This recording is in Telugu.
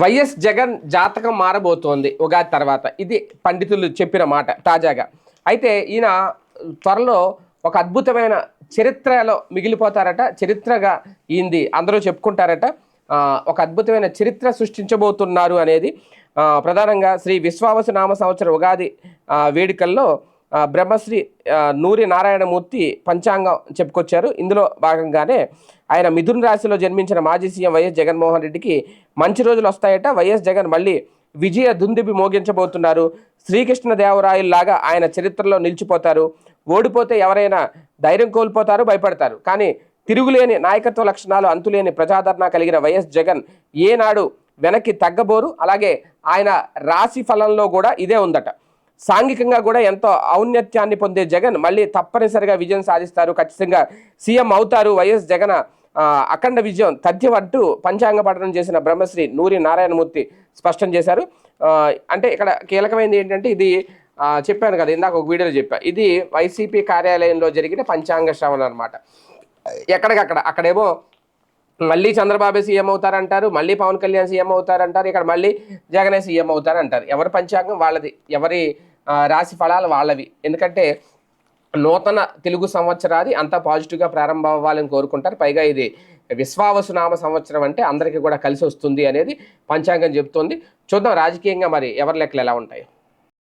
వైఎస్ జగన్ జాతకం మారబోతోంది ఉగాది తర్వాత. ఇది పండితులు చెప్పిన మాట తాజాగా. అయితే ఈయన త్వరలో ఒక అద్భుతమైన చరిత్రలో మిగిలిపోతారట చరిత్రగా ఈంది అందరూ చెప్పుకుంటారట. ఒక అద్భుతమైన చరిత్ర సృష్టించబోతున్నారు అనేది ప్రధానంగా శ్రీ విశ్వావసు నామ సంవత్సర ఉగాది వేడుకల్లో బ్రహ్మశ్రీ నూరి నారాయణమూర్తి పంచాంగం చెప్పుకొచ్చారు. ఇందులో భాగంగానే ఆయన మిథున రాశిలో జన్మించిన మాజీ సీఎం వైఎస్ జగన్మోహన్ రెడ్డికి మంచి రోజులు వస్తాయట. వైఎస్ జగన్ మళ్ళీ విజయ దుందిబి మోగించబోతున్నారు. శ్రీకృష్ణదేవరాయల్లాగా ఆయన చరిత్రలో నిలిచిపోతారు. ఓడిపోతే ఎవరైనా ధైర్యం కోల్పోతారు భయపడతారు. కానీ తిరుగులేని నాయకత్వ లక్షణాలు అంతులేని ప్రజాదరణ కలిగిన వైఎస్ జగన్ ఏనాడు వెనక్కి తగ్గబోరు. అలాగే ఆయన రాశి ఫలంలో కూడా ఇదే ఉందట. సాంఘికంగా కూడా ఎంతో ఔన్నత్యాన్ని పొందే జగన్. మళ్ళీ తప్పనిసరిగా విజయం సాధిస్తారు. ఖచ్చితంగా సీఎం అవుతారు వైఎస్ జగన్. అఖండ విజయం తథ్యం పంచాంగ పఠనం చేసిన బ్రహ్మశ్రీ నూరి నారాయణమూర్తి స్పష్టం చేశారు. అంటే ఇక్కడ కీలకమైనది ఏంటంటే ఇది చెప్పాను కదా ఇందాక ఒక వీడియోలో చెప్పా. ఇది వైసీపీ కార్యాలయంలో జరిగిన పంచాంగ శ్రవణం అనమాట ఎక్కడికక్కడ అక్కడేమో మళ్ళీ చంద్రబాబు సీఎం అవుతారంటారు మళ్ళీ పవన్ కళ్యాణ్ సీఎం అవుతారంటారు ఇక్కడ మళ్ళీ జగనే సీఎం అవుతారంటారు. ఎవరి పంచాంగం వాళ్ళది? ఎవరి రాశి ఫలాలు వాళ్ళవి. ఎందుకంటే నూతన తెలుగు సంవత్సరాది అంతా పాజిటివ్గా ప్రారంభం అవ్వాలని కోరుకుంటారు. పైగా ఇది విశ్వావసు నామ సంవత్సరం అంటే అందరికీ కూడా కలిసి వస్తుంది అనేది పంచాంగం చెబుతుంది. చూద్దాం రాజకీయంగా మరి ఎవరి లెక్కలు ఎలా ఉంటాయి.